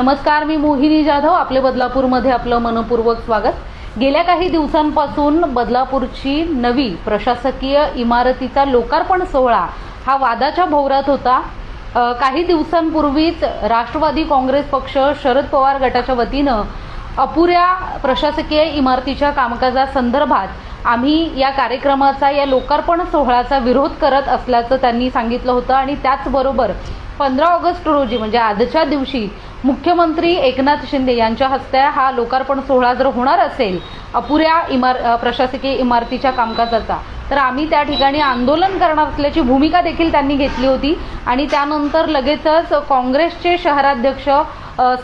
नमस्कार मी मोहिनी जाधव आपले बदलापूरमध्ये आपलं मनपूर्वक स्वागत. गेल्या काही दिवसांपासून बदलापूरची नवी प्रशासकीय इमारतीचा लोकार्पण सोहळा हा वादाच्या भोवरात होता. काही दिवसांपूर्वीच राष्ट्रवादी काँग्रेस पक्ष शरद पवार गटाच्या वतीनं अपुऱ्या प्रशासकीय इमारतीच्या कामकाजासंदर्भात आम्ही या कार्यक्रमाचा या लोकार्पण सोहळ्याचा विरोध करत असल्याचं त्यांनी सांगितलं होतं आणि त्याचबरोबर पंधरा ऑगस्ट रोजी म्हणजे आजच्या दिवशी मुख्यमंत्री एकनाथ शिंदे यांच्या हस्ते हा लोकार्पण सोहळा जर होणार असेल अपुऱ्या इमार प्रशासकीय इमारतीच्या कामकाजाचा तर आम्ही त्या ठिकाणी आंदोलन करणार असल्याची भूमिका देखील त्यांनी घेतली होती. आणि त्यानंतर लगेचच काँग्रेसचे शहराध्यक्ष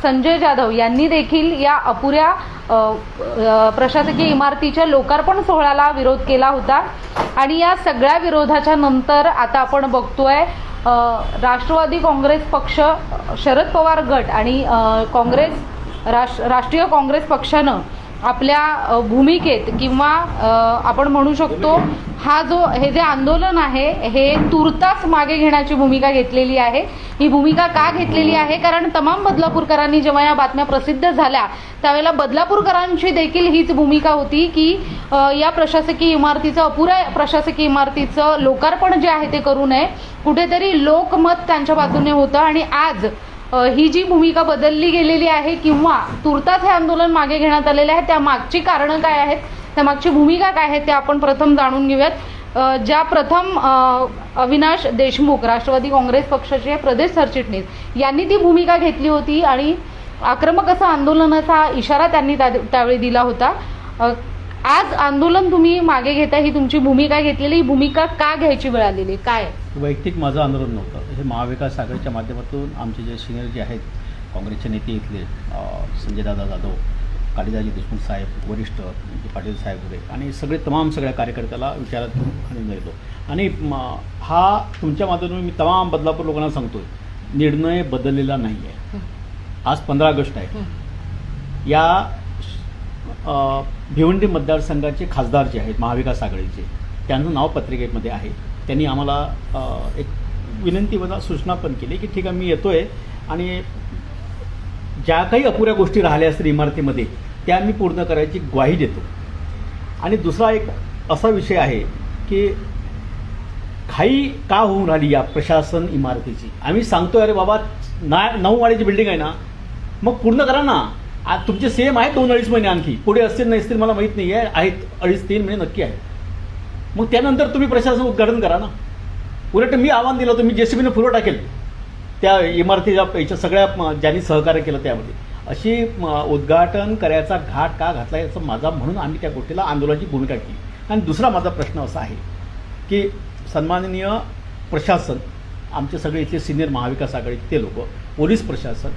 संजय जाधव यांनी देखील या अपुऱ्या प्रशासकीय इमारतीच्या लोकार्पण सोहळ्याला विरोध केला होता. आणि या सगळ्या विरोधाच्या नंतर आता आपण बघतोय राष्ट्रवादी काँग्रेस पक्ष शरद पवार गट आणि काँग्रेस राष राष्ट्रीय काँग्रेस पक्षानं आपल्या भूमिकेत किंवा आपण म्हणू शकतो हा जो हे जे आंदोलन आहे हे तुर्तास मागे घेण्याची भूमिका घेतलेली आहे. ही भूमिका का घेतलेली आहे? कारण तमाम बदलापूरकरांनी जेव्हा या बातम्या प्रसिद्ध झाल्या त्यावेळेला बदलापूरकरांची देखील हीच भूमिका होती की या प्रशासकीय इमारतीचं अपुऱ्या प्रशासकीय इमारतीचं लोकार्पण जे आहे ते करू नये. कुठेतरी लोकमत त्यांच्या बाजूने होतं आणि आज ही जी भूमिका बदलली गेलेली आहे किंवा तुर्तात हे आंदोलन मागे घेण्यात आलेले आहे त्या मागची कारणं काय आहेत त्या मागची भूमिका काय आहे ते आपण प्रथम जाणून घेऊयात. ज्या प्रथम अविनाश देशमुख राष्ट्रवादी काँग्रेस पक्षाचे प्रदेश सरचिटणीस यांनी ती भूमिका घेतली होती आणि आक्रमक असा आंदोलनाचा इशारा त्यांनी त्या- त्यावेळी दिला होता. आज आंदोलन तुम्ही मागे घेता ही तुमची भूमिका घेतलेली ही भूमिका का घ्यायची वेळ आलेली? काय? वैयक्तिक माझं आंदोलन नव्हतं. हे महाविकास आघाडीच्या माध्यमातून आमचे जे सिनियर जे आहेत काँग्रेसचे नेते इथले अं, संजयदादा जाधव कालिदाजी देशमुख साहेब वरिष्ठ म्हणजे पाटील साहेब वगैरे आणि सगळे तमाम सगळ्या कार्यकर्त्याला विचारात घेऊन आणि येतो आणि हा तुमच्या माध्यमातून मी तमाम बदलापूर लोकांना सांगतोय निर्णय बदललेला नाही आहे आज पंधरा ऑगस्ट आहे. या भिवंडी मतदारसंघाचे खासदार जे आहेत महाविकास आघाडीचे त्यांचं नाव पत्रिकेमध्ये आहे. त्यांनी आम्हाला एक विनंती मला सूचना पण केली की ठीक आहे मी आहे आणि ज्या काही अपुऱ्या गोष्टी राहिल्या असतील इमारतीमध्ये त्या मी पूर्ण करायची ग्वाही देतो. आणि दुसरा एक असा विषय आहे की घाई का होऊन राहिली या प्रशासन इमारतीची? आम्ही सांगतो अरे बाबा ना नऊ वाडीची बिल्डिंग आहे ना मग पूर्ण करा ना. तुमचे सेम आहेत दोन अडीच महिने आणखी. पुढे असतील नसतील मला माहीत नाही आहे आहेत अडीच तीन महिने नक्की आहेत. मग त्यानंतर तुम्ही प्रशासन उद्घाटन करा ना. उलट मी आव्हान दिलं होतं मी जे सी फुलं टाकेल. त्या इमारतीच्या याच्या सगळ्या ज्यांनी सहकार्य केलं त्यामध्ये. अशी उद्घाटन करायचा घाट का घातला याचा माझा म्हणून आम्ही त्या गोष्टीला आंदोलनाची भूमिका केली आणि दुसरा माझा प्रश्न असा आहे की सन्माननीय प्रशासन आमचे सगळे इथले सिनियर महाविकास आघाडी ते लोक पोलीस प्रशासन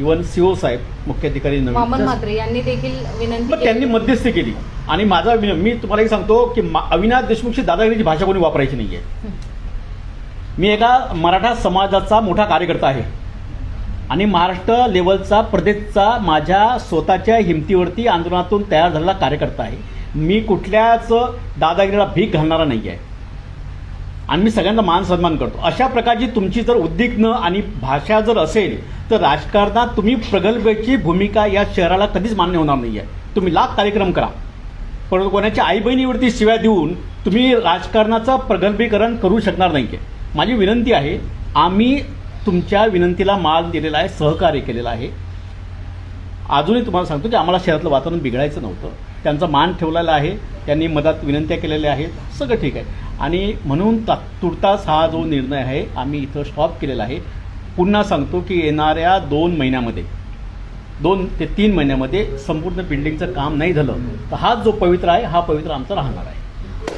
इवन सीओ साहेब मुख्याधिकारी वामन नवीन म्हात्रे यांनी देखील विनंती पण त्यांनी केली. मध्यस्थी केली. आणि माझा विन- मी तुम्हाला एक सांगतो की मा- अविनाश देशमुखची दादागिरीची भाषा कोणी वापरायची नाही आहे मी एका मराठा समाजाचा मोठा कार्यकर्ता आहे. आणि महाराष्ट्र लेवलचा प्रदेशचा माझ्या स्वतःच्या हिमतीवरती आंदोलनातून तयार झालेला कार्यकर्ता आहे. मी कुठल्याच दादागिरीला भीक घालणारा नाही आहे आणि मी सगळ्यांचा मान सन्मान करतो. अशा प्रकारची तुमची जर उद्विग्न आणि भाषा जर असेल तर राजकारणात तुम्ही प्रगल्भेची भूमिका या शहराला कधीच मान्य होणार नाही आहे तुम्ही लाख कार्यक्रम करा. परंतु कोणाच्या आई बहिणीवरती शिव्या देऊन तुम्ही राजकारणाचं प्रगल्भीकरण करू शकणार नाही आहे माझी विनंती आहे आम्ही तुमच्या विनंतीला मान दिलेला आहे सहकार्य केलेलं आहे. अजूनही तुम्हाला सांगतो की आम्हाला शहरातलं वातावरण बिघडायचं नव्हतं. त्यांचा मान ठेवलेला आहे. त्यांनी मदत विनंत्या केलेल्या आहेत. सगळं ठीक आहे. आणि म्हणून ता तुर्तास हा जो निर्णय आहे आम्ही इथं स्टॉप केलेला आहे. पुन्हा सांगतो की येणाऱ्या दोन महिन्यामध्ये दोन ते तीन महिन्यामध्ये संपूर्ण बिल्डिंगचं काम नाही झालं तर हा जो पवित्र आहे हा पवित्र आमचा राहणार आहे.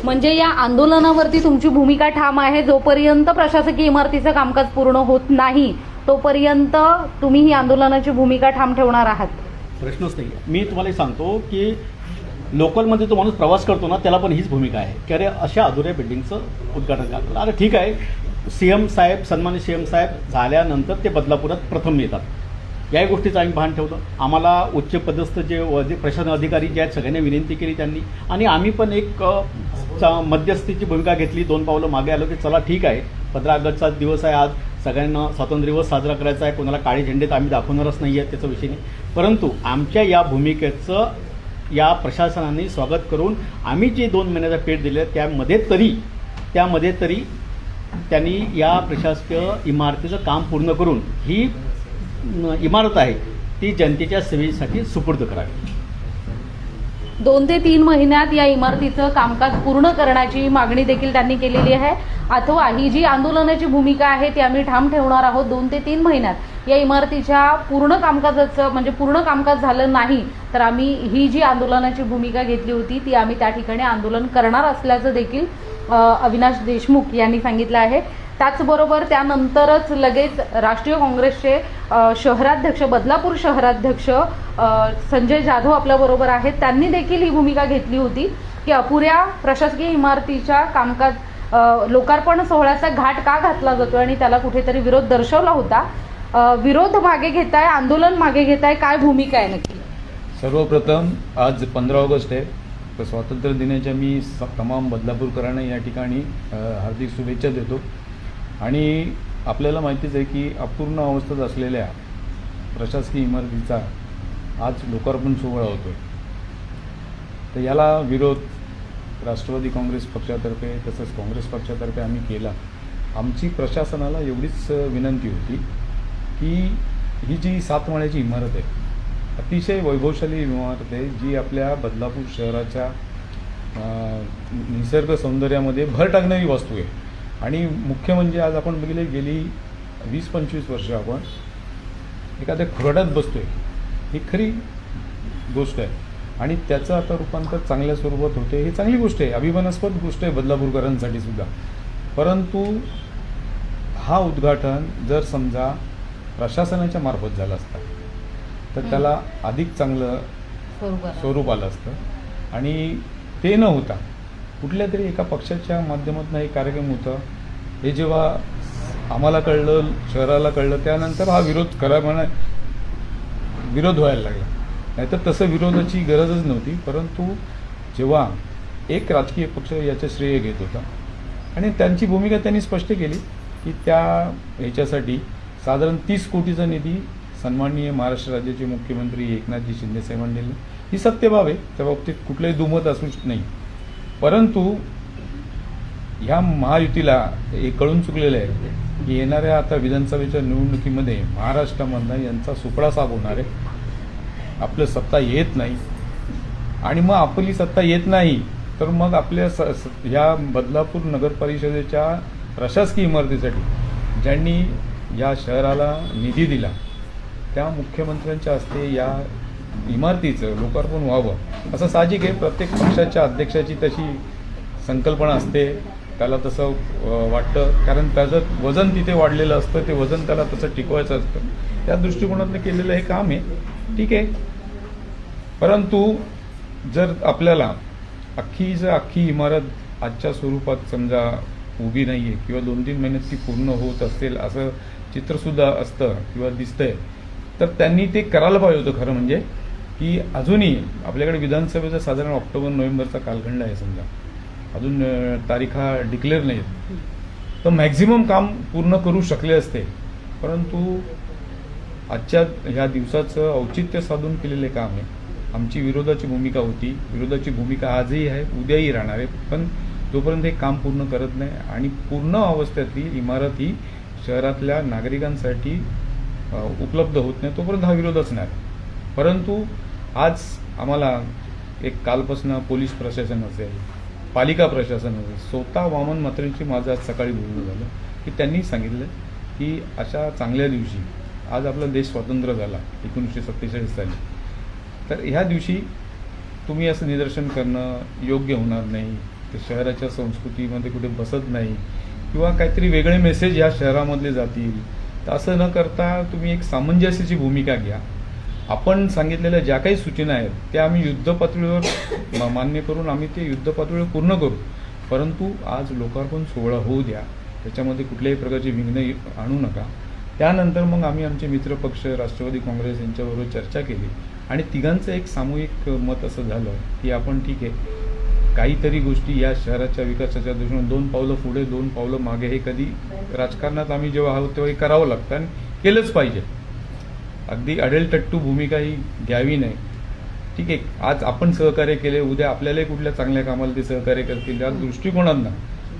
म्हणजे या आंदोलनावरती तुमची भूमिका ठाम आहे. जोपर्यंत प्रशासकीय इमारतीचं कामकाज पूर्ण होत नाही तोपर्यंत तुम्ही ही आंदोलनाची भूमिका ठाम ठेवणार आहात. प्रश्नच नाही आहे मी तुम्हाला सांगतो की लोकलमध्ये जो माणूस प्रवास करतो ना त्याला पण हीच भूमिका आहे. की अरे अशा अधुऱ्या बिल्डिंगचं उद्घाटन झालं अरे ठीक आहे. सी एम साहेब सन्मान्य सी एम साहेब झाल्यानंतर ते बदलापुरात प्रथम येतात. याही गोष्टीचं आम्ही भान ठेवलं आम्हाला उच्च पदस्थ जे प्रशासन अधिकारी जे आहेत सगळ्यांनी विनंती केली त्यांनी. आणि आम्ही पण एक मध्यस्थीची भूमिका घेतली. दोन पावलं मागे आलो की चला ठीक आहे. पंधरा ऑगस्टचा दिवस आहे आज. सगळ्यांना स्वातंत्र्य दिवस साजरा करायचा आहे कोणाला काळे झेंडे तर आम्ही दाखवणारच नाही आहे त्याचा विषय नाही. परंतु आमच्या या भूमिकेचं या प्रशासनाने स्वागत करून आम्ही जे दोन महिन्याचा पेट दिले त्यामध्ये तरी त्यामध्ये तरी त्यांनी या प्रशासकीय इमारतीचं काम पूर्ण करून ही इमारत आहे ती जनतेच्या सेवेसाठी सुपूर्द करावी. दोन ते तीन महिन्यात या इमारतीचं कामकाज पूर्ण करण्याची मागणी देखील त्यांनी केलेली आहे. अथवा ही जी आंदोलनाची भूमिका आहे ती आम्ही ठाम ठेवणार आहोत. दोन ते तीन महिन्यात या इमारतीच्या पूर्ण कामकाजाचं म्हणजे पूर्ण कामकाज झालं नाही तर आम्ही ही जी आंदोलनाची भूमिका घेतली होती ती आम्ही त्या ठिकाणी आंदोलन करणार असल्याचं देखील अविनाश देशमुख यांनी सांगितलं आहे. त्याचबरोबर त्यानंतरच लगेच राष्ट्रीय काँग्रेसचे शहराध्यक्ष बदलापूर शहराध्यक्ष संजय जाधव आपल्याबरोबर आहेत. त्यांनी देखील ही भूमिका घेतली होती की अपुऱ्या प्रशासकीय इमारतीच्या कामकाज लोकार्पण सोहळ्याचा घाट का घातला जातो आणि त्याला कुठेतरी विरोध दर्शवला होता? विरोध मागे घेताय आंदोलन मागे घेताय काय भूमिका आहे नक्की? सर्वप्रथम आज पंधरा ऑगस्ट आहे. तर स्वातंत्र्य दिनाच्या मी तमाम बदलापूरकरांना या ठिकाणी हार्दिक शुभेच्छा देतो. आणि आपल्याला माहितीच आहे की अपूर्ण अवस्थेत असलेल्या प्रशासकीय इमारतीचा आज लोकार्पण सोहळा होतो तर याला विरोध राष्ट्रवादी काँग्रेस पक्षातर्फे तसंच काँग्रेस पक्षातर्फे आम्ही केला. आमची प्रशासनाला एवढीच विनंती होती की ही जी सातमाळ्याची इमारत आहे अतिशय वैभवशाली इमारत आहे जी आपल्या बदलापूर शहराच्या निसर्ग सौंदर्यामध्ये भर टाकणारी वस्तू आहे. आणि मुख्य म्हणजे आज आपण बघितले गेली वीस पंचवीस वर्ष आपण एखाद्या खुराड्यात बसतोय. ही खरी गोष्ट आहे. आणि त्याचं आता रूपांतर चांगल्या स्वरूपात होते ही चांगली गोष्ट आहे. अभिमानास्पद गोष्ट आहे बदलापूरकरांसाठी सुद्धा. परंतु हा उद्घाटन जर समजा प्रशासनाच्या मार्फत झाला असता तर त्याला अधिक चांगलं स्वरूप आलं असतं. आणि ते न होता कुठल्या तरी एका पक्षाच्या माध्यमातून हे कार्यक्रम होता. हे जेव्हा आम्हाला कळलं शहराला कळलं त्यानंतर हा विरोध खरा म्हणा विरोध व्हायला लागला. नाहीतर तसं विरोधाची गरजच नव्हती परंतु जेव्हा एक राजकीय पक्ष याचं श्रेय घेत होता आणि त्यांची भूमिका त्यांनी स्पष्ट केली की त्या ह्याच्यासाठी साधारण तीस कोटीचा निधी सन्माननीय महाराष्ट्र राज्याचे मुख्यमंत्री एकनाथजी शिंदे साहेबांनी दिला. ही सत्य बाब आहे त्या बाबतीत कुठलंही दुमत असू नाही. परंतु ह्या महायुतीला हे कळून चुकलेलं आहे की येणाऱ्या आता विधानसभेच्या निवडणुकीमध्ये महाराष्ट्रामधनं यांचा सुपडा साफ होणार आहे. आपलं सत्ता येत नाही. आणि मग आपली सत्ता येत नाही तर मग आपल्या स स- ह्या बदलापूर नगर परिषदेच्या प्रशासकीय इमारतीसाठी ज्यांनी या शहराला निधी दिला त्या मुख्यमंत्र्यांच्या हस्ते या इमारतीचं लोकार्पण व्हावं असं साहजिक आहे. प्रत्येक पक्षाच्या अध्यक्षाची तशी संकल्पना असते. त्याला तसं वाटतं. कारण त्याचं वजन तिथे वाढलेलं असतं ते वजन त्याला तसं टिकवायचं असतं. त्या दृष्टिकोनातनं केलेलं हे काम आहे. ठीक आहे. परंतु जर आपल्याला अख्खी जर अख्खी इमारत आजच्या स्वरूपात समजा उभी नाही आहे किंवा दोन तीन महिन्यात ती पूर्ण होत असेल असं चित्रसुद्धा असतं किंवा दिसतंय तर त्यांनी ते करायला पाहिजे होतं खरं म्हणजे की अजूनही आपल्याकडे विधानसभेचा साधारण ऑक्टोबर नोव्हेंबरचा कालखंड आहे समजा. अजून तारीखा डिक्लेअर नाहीत तर मॅक्झिमम काम पूर्ण करू शकले असते. परंतु आजच्या ह्या दिवसाचं औचित्य साधून केलेले काम आहे. आमची विरोधाची भूमिका होती. विरोधाची भूमिका आजही आहे उद्याही राहणार आहे. पण जोपर्यंत हे काम पूर्ण करत नाही आणि पूर्ण अवस्थेतली इमारत ही शहरातल्या नागरिकांसाठी उपलब्ध होत नाही तोपर्यंत हा विरोध असणार. परंतु आज आम्हाला एक कालपासून पोलीस प्रशासन असेल पालिका प्रशासनाचं स्वतः वामन मात्रेंशी माझं आज सकाळी बोलणं झालं. की त्यांनी सांगितलं की अशा चांगल्या दिवशी आज आपला देश स्वतंत्र झाला एकोणीसशे सत्तेचाळीस साली. तर ह्या दिवशी तुम्ही असं निदर्शन करणं योग्य होणार नाही. ते शहराच्या संस्कृतीमध्ये कुठे बसत नाही. किंवा काहीतरी वेगळे मेसेज ह्या शहरामधले जातील. तर असं न करता तुम्ही एक सामंजस्याची भूमिका घ्या. आपण सांगितलेल्या ज्या काही सूचना आहेत त्या आम्ही युद्ध पातळीवर मान्य करून आम्ही ते युद्ध पातळीवर पूर्ण करू. परंतु आज लोकार्पण सोहळा होऊ द्या त्याच्यामध्ये कुठल्याही प्रकारची विघ्न आणू नका. त्यानंतर मग आम्ही आमचे मित्रपक्ष राष्ट्रवादी काँग्रेस यांच्याबरोबर चर्चा केली. आणि तिघांचं एक सामूहिक मत असं झालं की आपण ठीक आहे काहीतरी गोष्टी या शहराच्या विकासाच्या दृष्टीने दोन पावलं पुढे दोन पावलं मागे हे कधी राजकारणात आम्ही जेव्हा आहोत तेव्हा हे करावं लागतं आणि केलंच पाहिजे. अगदी अडेलटट्टू भूमिका ही घ्यावी नाही. ठीक आहे आज आपण सहकार्य केले उद्या आपल्यालाही कुठल्या चांगल्या कामाला ते सहकार्य करतील या दृष्टिकोनांना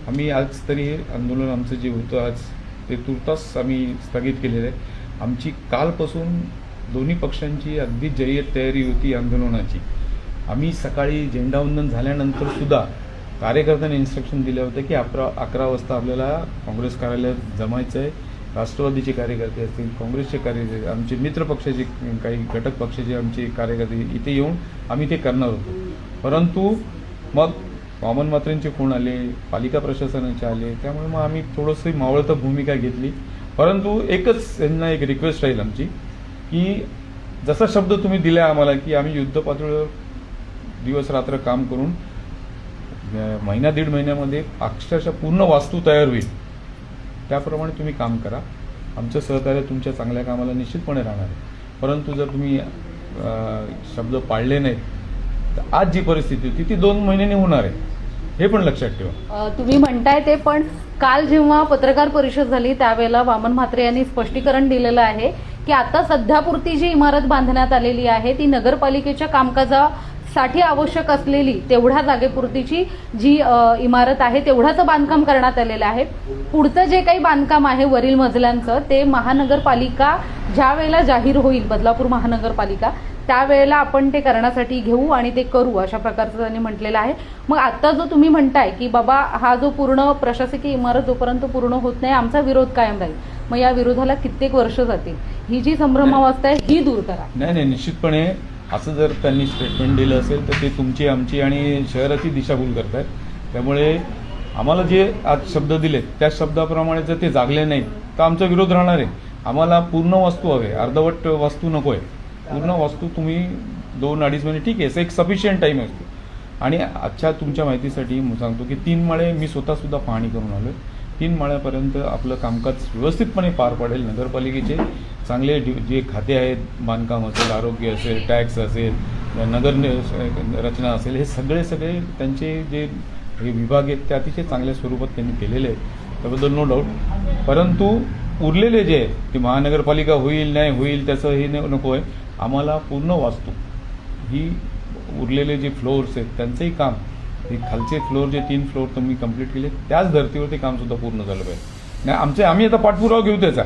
आम्ही आज तरी हे आंदोलन आमचं जे होतं आज ते तुर्तास आम्ही स्थगित केलेलं आहे. आमची कालपासून दोन्ही पक्षांची अगदी जय्यत तयारी होती आंदोलनाची. आम्ही सकाळी झेंडावंदन झाल्यानंतर सुद्धा कार्यकर्त्यांनी इन्स्ट्रक्शन दिलं होतं की अकरा अकरा वाजता आपल्याला काँग्रेस कार्यालयात जमायचं आहे. राष्ट्रवादीचे कार्यकर्ते असतील काँग्रेसचे कार्यकर्ते आमचे मित्र पक्षाचे काही घटक पक्षाचे आमचे कार्यकर्ते इथे येऊन आम्ही ते करणार होतो. परंतु मग वामन मात्रेंचे फोन आले पालिका प्रशासनाचे आले त्यामुळे मग आम्ही थोडंसं मावळतं भूमिका घेतली. परंतु एकच त्यांना एक रिक्वेस्ट राहील आमची की जसा शब्द तुम्ही दिला आम्हाला की आम्ही युद्ध पातळीवर दिवस रात्र काम करून महिना दीड महिन्यामध्ये अक्षरशः पूर्ण वास्तू तयार होईल. त्याप्रमाणे तुम्ही काम करा. आमचं सहकार्य तुमच्या चांगल्या कामाला निश्चितपणे राहणार आहे. परंतु जर तुम्ही शब्द पाळले नाहीत तर आज जी परिस्थिती होती ती दोन महिन्यांनी होणार आहे. हे पण लक्षात ठेवा. तुम्ही म्हणताय ते पण काल जेव्हा पत्रकार परिषद झाली त्यावेळेला वामन म्हात्रे यांनी स्पष्टीकरण दिलेलं आहे की आता सध्यापुरती जी इमारत बांधण्यात आलेली आहे ती नगरपालिकेच्या कामकाजा साठी आवश्यक असलेली तेवढ्या जागेपुरतीची जी इमारत आहे तेवढाच बांधकाम करण्यात आलेलं आहे. पुढचं जे काही बांधकाम आहे वरील मजल्यांचं ते महानगरपालिका ज्या वेळेला जाहीर होईल बदलापूर महानगरपालिका त्यावेळेला आपण ते करण्यासाठी घेऊ आणि ते करू अशा प्रकारचं त्यांनी म्हटलेलं आहे. मग आता जो तुम्ही म्हणताय की बाबा हा जो पूर्ण प्रशासकीय इमारत जोपर्यंत पूर्ण होत नाही आमचा विरोध कायम राहील. मग या विरोधाला कित्येक वर्ष जातील. ही जी संभ्रमावस्था आहे ही दूर करा. नाही नाही निश्चितपणे असं जर त्यांनी स्टेटमेंट दिलं असेल तर ते तुमची आमची आणि शहराची दिशाभूल करतायत. त्यामुळे आम्हाला जे आज शब्द दिलेत त्या शब्दाप्रमाणे जर ते जागले नाहीत. तर आमचा विरोध राहणार आहे. आम्हाला पूर्ण वास्तू हवे. अर्धवट वास्तू नको आहे. पूर्ण वास्तू तुम्ही दोन अडीच महिने ठीक आहे. एक सफिशियंट टाईम असतो आणि आजच्या तुमच्या माहितीसाठी सांगतो की तीन माळे मी स्वतःसुद्धा पाहणी करून आलो आहे तीन माळ्यापर्यंत आपलं कामकाज व्यवस्थितपणे पार पडेल. नगरपालिकेचे चांगले जे खाते आहेत बांधकाम असेल आरोग्य असेल टॅक्स असेल नगर रचना असेल हे सगळे सगळे त्यांचे जे हे विभाग आहेत ते अतिशय चांगल्या स्वरूपात त्यांनी केलेले आहेत. त्याबद्दल नो डाऊट परंतु उरलेले जे आहे ते महानगरपालिका होईल नाही होईल त्याचं हे न- नको आहे. आम्हाला पूर्ण वास्तू ही उरलेले जे फ्लोअर्स आहेत त्यांचंही काम हे खालचे फ्लोअर जे तीन फ्लोअर तुम्ही कंप्लीट केले. त्याच धर्तीवरती काम सुद्धा पूर्ण झालं पाहिजे. नाही आमचे आम्ही आता पाठपुरावा घेऊ त्याचा.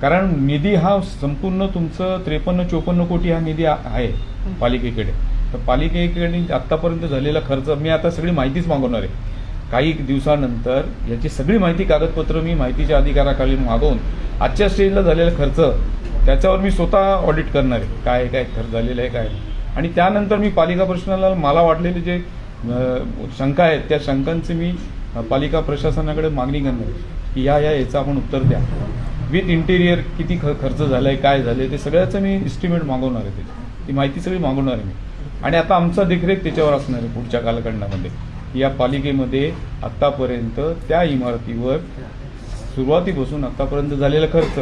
कारण निधी हा संपूर्ण तुमचं त्रेपन्न चोपन्न कोटी हा निधी आहे पालिकेकडे. तर पालिकेकडे आत्तापर्यंत झालेला खर्च मी आता सगळी माहितीच मागवणार आहे. काही दिवसानंतर याची सगळी माहिती कागदपत्र मी माहितीच्या अधिकाराखाली मागवून आजच्या स्टेजला झालेला खर्च त्याच्यावर मी स्वतः ऑडिट करणार आहे. काय काय खर्च झालेलं आहे काय आणि त्यानंतर मी पालिका प्रश्नाला मला वाटलेले जे शंका आहेत त्या शंकांची मी पालिका प्रशासनाकडे मागणी करणार की या या याचं आपण उत्तर द्या. विथ इंटेरियर किती ख खर्च झाला आहे काय झालं ते सगळ्याचं मी इस्टिमेट मागवणार आहे त्याची ती माहिती सगळी मागवणार आहे मी. आणि आता आमचा देखरेख त्याच्यावर असणार आहे पुढच्या कालखंडामध्ये. या पालिकेमध्ये आत्तापर्यंत त्या इमारतीवर सुरुवातीपासून आत्तापर्यंत झालेला खर्च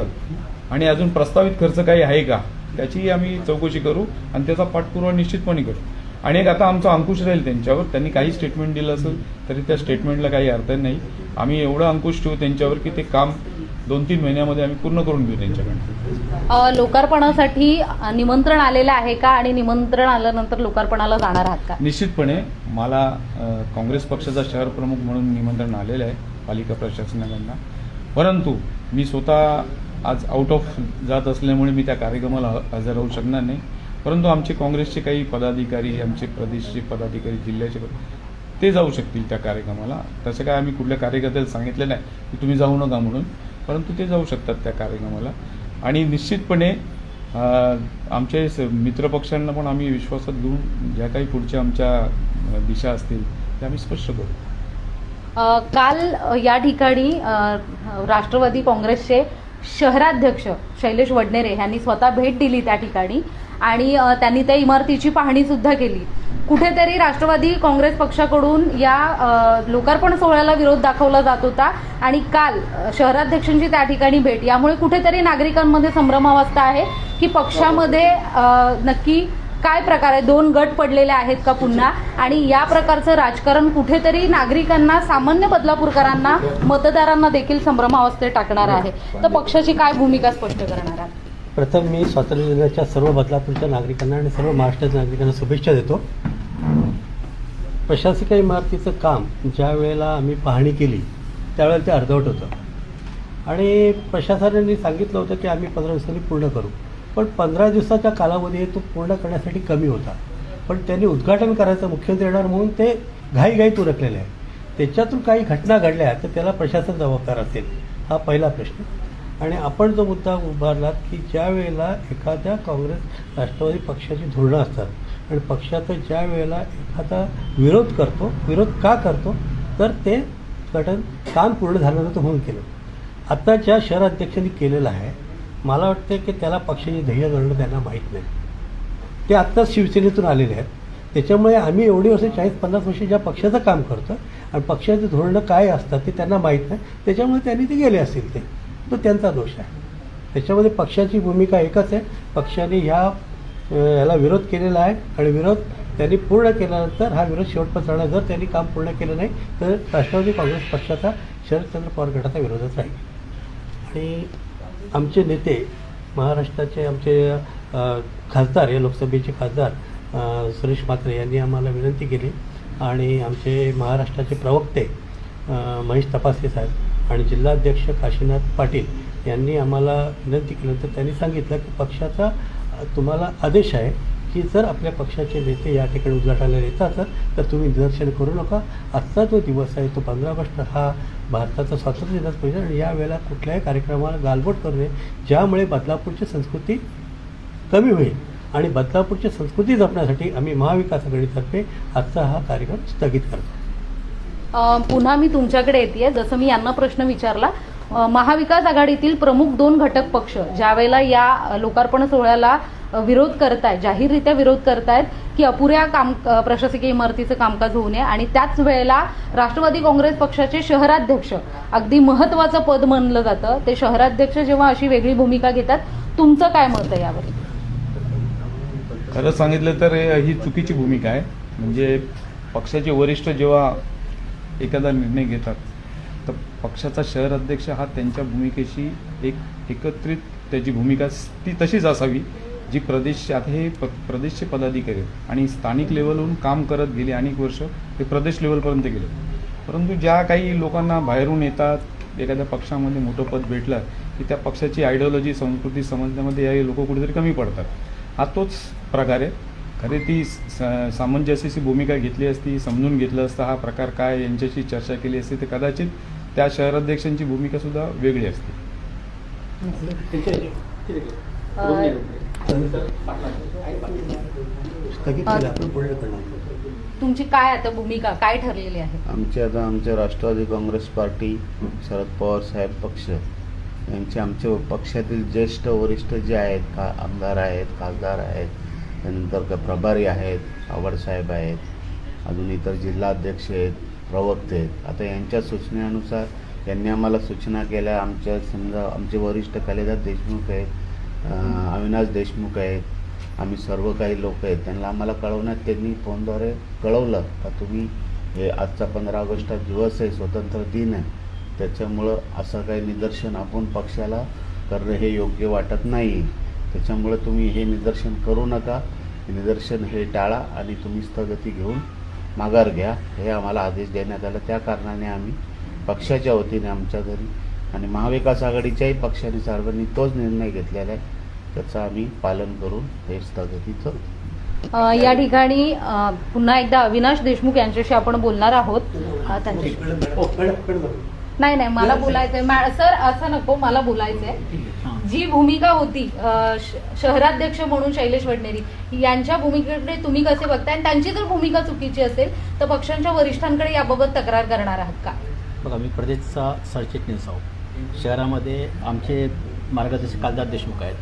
आणि अजून प्रस्तावित खर्च काही आहे का त्याचीही आम्ही चौकशी करू आणि त्याचा पाठपुरावा निश्चितपणे करू. आणि एक आता आमचा अंकुश राहील त्यांच्यावर. त्यांनी काही स्टेटमेंट दिलं असेल तरी त्या स्टेटमेंटला काही अर्थ नाही. आम्ही एवढं अंकुश ठेवू त्यांच्यावर की ते काम दोन तीन महिन्यामध्ये आम्ही पूर्ण करून घेऊ त्यांच्याकडे लोकार्पणासाठी निमंत्रण आलेलं आहे का? आणि निमंत्रण आल्यानंतर लोकार्पणाला जाणार आहात का? निश्चितपणे मला काँग्रेस पक्षाचा शहर प्रमुख म्हणून निमंत्रण आलेलं आहे पालिका प्रशासनाकडनं. परंतु मी स्वतः आज आउट ऑफ जात असल्यामुळे मी त्या कार्यक्रमाला हजर राहू शकणार नाही. परंतु आमचे काँग्रेसचे काही पदाधिकारी आमचे प्रदेशचे पदाधिकारी जिल्ह्याचे ते जाऊ शकतील त्या कार्यक्रमाला. तसं काय आम्ही कुठल्या कार्यकर्त्याला सांगितलं नाही की तुम्ही जाऊ नका म्हणून परंतु ते जाऊ शकतात त्या कार्यक्रमाला. आणि निश्चितपणे आमचे मित्रपक्षांना पण आम्ही विश्वासात घेऊन ज्या काही पुढच्या आमच्या दिशा असतील त्या आम्ही स्पष्ट करू. काल या ठिकाणी राष्ट्रवादी काँग्रेसचे शहराध्यक्ष शैलेश वडनेरे यांनी स्वतः भेट दिली त्या ठिकाणी. आणि त्यांनी त्या इमारतीची पाहणी सुद्धा केली. कुठेतरी राष्ट्रवादी काँग्रेस पक्षाकडून या लोकार्पण सोहळ्याला विरोध दाखवला जात होता आणि काल शहराध्यक्षांची त्या ठिकाणी भेट. यामुळे कुठेतरी नागरिकांमध्ये संभ्रमावस्था आहे की पक्षामध्ये नक्की काय प्रकार आहे? दोन गट पडलेले आहेत का पुन्हा? आणि या प्रकारचं राजकारण कुठेतरी नागरिकांना सामान्य बदलापूरकरांना मतदारांना देखील संभ्रमावस्थेत टाकणार आहे. तर पक्षाची काय भूमिका स्पष्ट करणार आहे प्रथम मी स्वातंत्र्य दिनाच्या सर्व बदलापूरच्या नागरिकांना आणि सर्व महाराष्ट्राच्या नागरिकांना शुभेच्छा देतो. प्रशासकीय इमारतीचं काम ज्या वेळेला आम्ही पाहणी केली त्यावेळेला ते अर्धवट होतं. आणि प्रशासनाने सांगितलं होतं की आम्ही पंधरा दिवसांनी पूर्ण करू. पण पंधरा दिवसाच्या कालावधी तो पूर्ण करण्यासाठी कमी होता. पण त्यांनी उद्घाटन करायचं मुख्यमंत्री येणार म्हणून ते घाईघाईत उरकलेले आहे त्याच्यातून काही घटना घडल्या तर त्याला प्रशासन जबाबदार असेल हा पहिला प्रश्न. आणि आपण जो मुद्दा उभारलात की ज्या वेळेला एखाद्या काँग्रेस राष्ट्रवादी पक्षाची धोरणं असतात आणि पक्षाचा ज्या वेळेला एखादा विरोध करतो विरोध का करतो तर ते गठन काम पूर्ण झाल्यानंतर म्हणून केलं. आता ज्या शहर अध्यक्षांनी केलेलं आहे मला वाटतं की त्याला पक्षाची ध्येय धरणं त्यांना माहीत नाही. ते आत्ताच शिवसेनेतून आलेले आहेत. त्याच्यामुळे आम्ही एवढी वर्ष चाळीस पन्नास वर्ष ज्या पक्षाचं काम करतो आणि पक्षाचे धोरणं काय असतात ते त्यांना माहीत नाही. त्याच्यामुळे त्यांनी ते गेले असतील ते. तो त्यांचा दोष आहे. त्याच्यामध्ये पक्षाची भूमिका एकच आहे. पक्षाने ह्या याला विरोध केलेला आहे आणि विरोध त्यांनी पूर्ण केल्यानंतर हा विरोध शेवटपर्यंत चालणार जर त्यांनी काम पूर्ण केलं नाही तर राष्ट्रवादी काँग्रेस पक्षाचा शरदचंद्र पवार गटाचा विरोधच राहील आणि आमचे नेते महाराष्ट्राचे आमचे खासदार या लोकसभेचे खासदार सुरेश म्हात्रे यांनी आम्हाला विनंती केली. आणि आमचे महाराष्ट्राचे प्रवक्ते महेश तपासे साहेब आणि जिल्हाध्यक्ष काशीनाथ पाटील यांनी आम्हाला विनंती केल्यानंतर त्यांनी सांगितलं की पक्षाचा तुम्हाला आदेश आहे की जर आपल्या पक्षाचे नेते या ठिकाणी उद्घाटनाला येतात तर तुम्ही निदर्शन करू नका. आजचा जो दिवस आहे तो पंधरा ऑगस्ट हा भारताचा स्वातंत्र्य दिनाच पाहिजे आणि या वेळेला कुठल्याही कार्यक्रमाला गालबोट करू नये ज्यामुळे बदलापूरची संस्कृती कमी होईल आणि बदलापूरची संस्कृती जपण्यासाठी आम्ही महाविकास आघाडीतर्फे आजचा हा कार्यक्रम स्थगित करतो. पुन्हा मी तुमच्याकडे येते जसं मी यांना प्रश्न विचारला महाविकास आघाडीतील प्रमुख दोन घटक पक्ष ज्यावेळेला या लोकार्पण सोहळ्याला विरोध करतायत जाहीररित्या विरोध करतायत की अपुऱ्या काम प्रशासकीय इमारतीचं कामकाज होऊ नये आणि त्याच वेळेला राष्ट्रवादी काँग्रेस पक्षाचे शहराध्यक्ष अगदी महत्वाचं पद मानलं जातं. ते शहराध्यक्ष जेव्हा अशी वेगळी भूमिका घेतात तुमचं काय मत आहे यावर? खरं सांगितलं तर ही चुकीची भूमिका आहे. म्हणजे पक्षाचे वरिष्ठ जेव्हा एखादा निर्णय घेतात. तर पक्षाचा शहर अध्यक्ष हा त्यांच्या भूमिकेशी एक एकत्रित त्याची भूमिका ती तशीच असावी जी प्रदेश आता हे प प्रदेशचे पदाधिकारी आहेत. आणि स्थानिक लेवलवरून काम करत गेले अनेक वर्ष ते प्रदेश लेवलपर्यंत गेले. परंतु ज्या काही लोकांना बाहेरून येतात एखाद्या पक्षामध्ये मोठं पद भेटलं की त्या पक्षाची आयडिओलॉजी संस्कृती समजण्यामध्ये हे लोक कुठेतरी कमी पडतात. हा तोच प्रकार आहे. खरे ती स- सामंजस्याची भूमिका घेतली असती समजून घेतलं असतं हा प्रकार काय यांच्याशी चर्चा केली असती तर कदाचित त्या शहराध्यक्षांची भूमिका सुद्धा वेगळी असते. तुमची काय आता भूमिका काय ठरलेली आहे? आमचे आता आमचे राष्ट्रवादी काँग्रेस पार्टी शरद पवार साहेब पक्ष यांचे आमचे पक्षातील ज्येष्ठ वरिष्ठ जे आहेत का आमदार आहेत खासदार आहेत त्यानंतर का प्रभारी आहेत आवडसाहेब आहेत अजून इतर जिल्हाध्यक्ष आहेत प्रवक्ते आहेत. आता यांच्या सूचनेनुसार त्यांनी आम्हाला सूचना केल्या आमच्या समजा आमचे वरिष्ठ कालिदास देशमुख आहेत अविनाश देशमुख आहेत आम्ही सर्व काही लोक आहेत. त्यांना आम्हाला कळवण्यात त्यांनी फोनद्वारे कळवलं का तुम्ही हे आजचा पंधरा ऑगस्ट हा दिवस आहे स्वतंत्र दिन आहे. त्याच्यामुळं असं काही निदर्शन आपण पक्षाला करणं हे योग्य वाटत नाही. त्याच्यामुळं तुम्ही हे निदर्शन करू नका. निदर्शन हे टाळा आणि तुम्ही स्थगिती घेऊन माघार घ्या. हे आम्हाला आदेश देण्यात आला. त्या कारणाने आम्ही पक्षाच्या वतीने आमच्या घरी आणि महाविकास आघाडीच्याही पक्षाने सर्वांनी तोच निर्णय घेतलेला आहे. त्याचं आम्ही पालन करून हे स्थगितीचं अ, या ठिकाणी पुन्हा एकदा अविनाश देशमुख यांच्याशी आपण बोलणार आहोत. त्यांच्याशी. हो. नाही नाही मला बोलायचंय. मा- सर असं नको मला बोलायचंय. जी भूमिका होती श- शहराध्यक्ष म्हणून शैलेश वडनेरी यांच्या भूमिकेकडे तुम्ही कसे बघताय? आणि त्यांची जर भूमिका चुकीची असेल तर पक्षांच्या वरिष्ठांकडे याबाबत तक्रार करणार आहात का? बघा मी प्रदेशचा सरचिटणीस आहोत शहरामध्ये आमचे मार्गदर्शक कालदार देशमुख आहेत.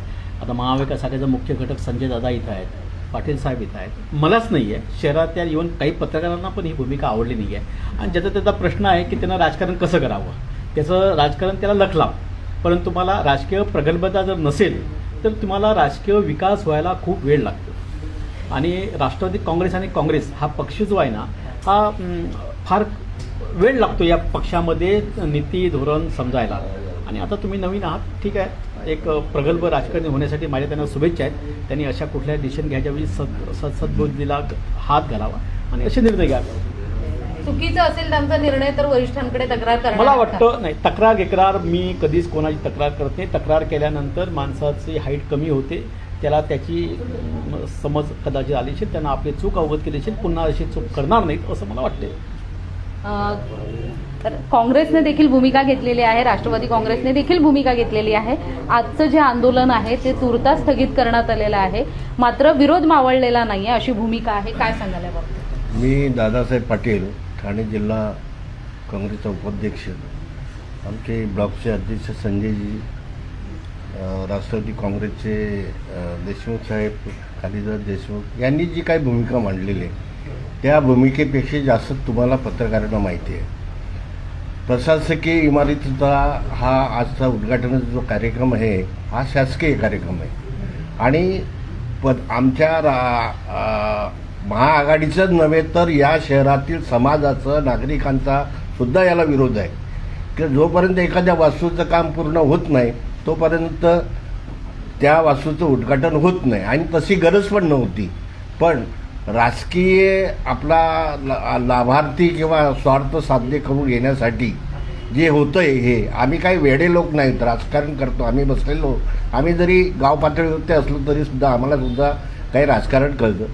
आता महाविकास आघाडीचा मुख्य घटक संजय दादा इथं आहेत पाटील साहेब इथं आहेत. मलाच नाही आहे शहरातल्या येऊन काही पत्रकारांना पण ही भूमिका आवडली नाही आहे आणि ज्याचा त्याचा प्रश्न आहे की त्यांना राजकारण कसं करावं? त्याचं राजकारण त्याला लखलाव परंतु तुम्हाला राजकीय प्रगल्भता जर नसेल तर तुम्हाला राजकीय विकास व्हायला खूप वेळ लागतो. आणि राष्ट्रवादी काँग्रेस आणि काँग्रेस हा पक्ष जो आहे ना हा फार वेळ लागतो या पक्षामध्ये नीती धोरण समजायला. आणि आता तुम्ही नवीन आहात ठीक आहे एक प्रगल्भ राजकारणी होण्यासाठी माझ्या त्यांना शुभेच्छा आहेत. त्यांनी अशा कुठल्या डिसिशन घ्यायच्या वेळी सद सद्बुद्धीला हात घालावा आणि असे निर्णय घ्यावे. चुकीचं असेल त्यांचा निर्णय तर वरिष्ठांकडे तक्रार करणार मला? वाटतं नाही तक्रार गिक्रार मी कधीच कोणाची तक्रार करत नाही. तक्रार केल्यानंतर माणसाची हाईट कमी होते. त्याला त्याची समज कदाचित आली असेल त्यांना आपली चूक अवगत केली असेल पुन्हा अशी चूक करणार नाहीत असं मला वाटते अ, तर काँग्रेसने देखील भूमिका घेतलेली आहे राष्ट्रवादी काँग्रेसने देखील भूमिका घेतलेली आहे. आजचं जे आंदोलन आहे ते तुर्तास स्थगित करण्यात आलेलं आहे. मात्र विरोध मावळलेला नाही अशी भूमिका आहे. काय याबाबत मी दादासाहेब पाटील ठाणे जिल्हा काँग्रेसचा उपाध्यक्ष. आमचे ब्लॉकचे अध्यक्ष संजयजी राष्ट्रवादी काँग्रेसचे देशमुख साहेब कालिदास देशमुख यांनी जी काही भूमिका मांडलेली आहे त्या भूमिकेपेक्षा जास्त तुम्हाला पत्रकारांना माहिती आहे. प्रशासकीय इमारतीचा हा आजचा उद्घाटनाचा जो कार्यक्रम आहे हा शासकीय कार्यक्रम आहे. आणि प आमच्या रा आ, महाआघाडीचंच नव्हे तर या शहरातील समाजाचं नागरिकांचा सुद्धा याला विरोध आहे. की जोपर्यंत एखाद्या वास्तूचं काम पूर्ण होत नाही तोपर्यंत त्या वास्तूचं उद्घाटन होत नाही. आणि तशी गरज पण नव्हती. पण राजकीय आपला लाभार्थी किंवा स्वार्थ साध्य करून येण्यासाठी जे होतं आहे हे आम्ही काही वेडे लोक नाहीत राजकारण करतो आम्ही बसलेलो. आम्ही जरी गाव पातळीवरती असलो तरीसुद्धा आम्हाला सुद्धा काही राजकारण कळतं.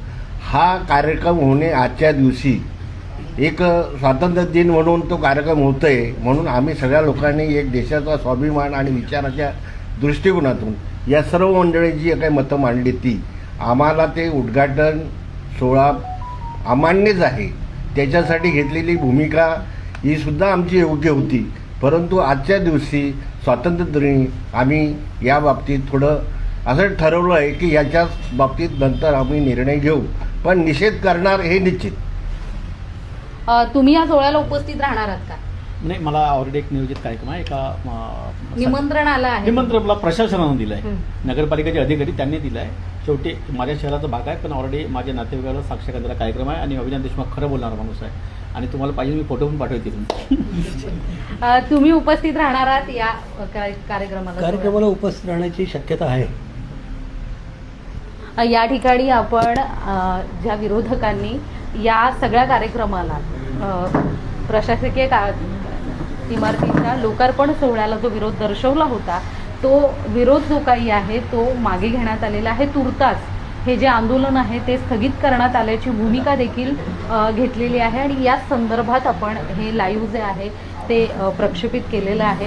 हा कार्यक्रम होणे आजच्या दिवशी एक स्वातंत्र्य दिन म्हणून तो कार्यक्रम होतो आहे म्हणून आम्ही सगळ्या लोकांनी एक देशाचा स्वाभिमान आणि विचाराच्या दृष्टिकोनातून या सर्व मंडळी जी काही मतं मांडली ती. आम्हाला ते उद्घाटन सोहळा अमान्यच आहे. त्याच्यासाठी घेतलेली भूमिका ही सुद्धा आमची योग्य होती. परंतु आजच्या दिवशी स्वातंत्र्यदिनी आम्ही या बाबतीत थोडं असं ठरवलं आहे की याच्या बाबतीत नंतर आम्ही निर्णय घेऊ. पण निषेध करणार हे निश्चित. अ, तुम्ही या सोहळ्याला उपस्थित राहणार आहात का? नाही मला ऑलरेडी एक नियोजित कार्यक्रम आहे. एका अं, निमंत्रण आलं आहे. निमंत्रण मला प्रशासनानं दिलं आहे. नगरपालिकेचे अधिकारी त्यांनी दिलं आहे शेवटी माझ्या शहराचा भाग आहे पण ऑलरेडी माझ्या नातेवाईकाला साक्ष करणारा कार्यक्रम आहे आणि अभिनंद देशमुख खरं बोलणारा माणूस आहे. आणि तुम्हाला पाहिजे मी फोटो पण पाठवते अ, तुम्ही उपस्थित राहणार आहात या अ, कार्यक्रमाला? कार्यक्रमाला उपस्थित राहण्याची शक्यता आहे. या ठिकाणी आपण ज्या विरोधकांनी या सगळ्या कार्यक्रमाला प्रशासकीय का इमारतीच्या लोकार्पण सोहळ्याला जो विरोध दर्शवला होता तो विरोध जो काही आहे तो मागे घेण्यात आलेला आहे. तुर्तास हे जे आंदोलन आहे ते स्थगित करण्यात आल्याची भूमिका देखील घेतलेली आहे. आणि या संदर्भात आपण हे लाईव्ह जे आहे ते प्रक्षेपित केलेलं आहे.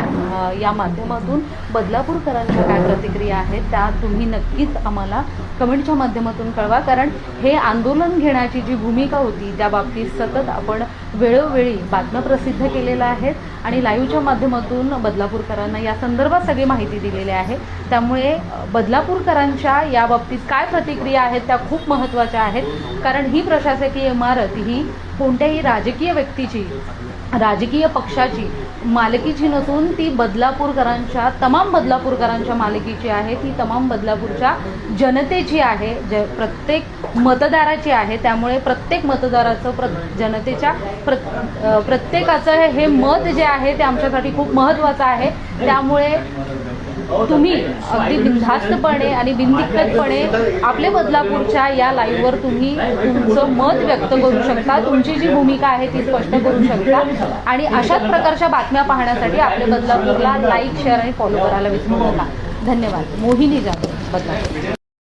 या माध्यमातून बदलापूरकरांच्या काय प्रतिक्रिया आहेत त्या तुम्ही नक्कीच आम्हाला कमेंटच्या माध्यमातून कळवा. कारण हे आंदोलन घेण्याची जी भूमिका होती त्या बाबतीत सतत आपण वेळोवेळी बातम्या प्रसिद्ध केलेल्या आहेत आणि लाईव्हच्या माध्यमातून बदलापूरकरांना या संदर्भात सगळी माहिती दिलेली आहे. त्यामुळे बदलापूरकरांच्या या बाबतीत काय प्रतिक्रिया आहेत त्या खूप महत्त्वाच्या आहेत. कारण ही प्रशासकीय इमारत ही कोणत्याही राजकीय व्यक्तीची राजकीय पक्षाची मालकीची नसून ती बदलापूरकरांच्या तमाम बदलापूरकरांच्या मालकीची आहे. ती तमाम बदलापूरच्या जनतेची आहे. ज प्रत्येक मतदाराची आहे. त्यामुळे प्रत्येक मतदाराचं प्र जनतेच्या प्र प्रत्येकाचं हे मत जे आहे ते आमच्यासाठी खूप महत्त्वाचं आहे. त्यामुळे तुम्ही अगदी बिनधास्तपणे आणि बिनदिक्कतपणे आपले बदलापूरच्या या लाईव्हवर तुम्ही तुमचं मत व्यक्त करू शकता. तुमची जी भूमिका आहे ती स्पष्ट करू शकता. आणि अशाच प्रकारच्या बातम्या पाहण्यासाठी आपल्या बदलापूरला लाईक शेअर आणि फॉलो करायला विसरू नका. धन्यवाद. मोहिनी जाधव बदलापूर.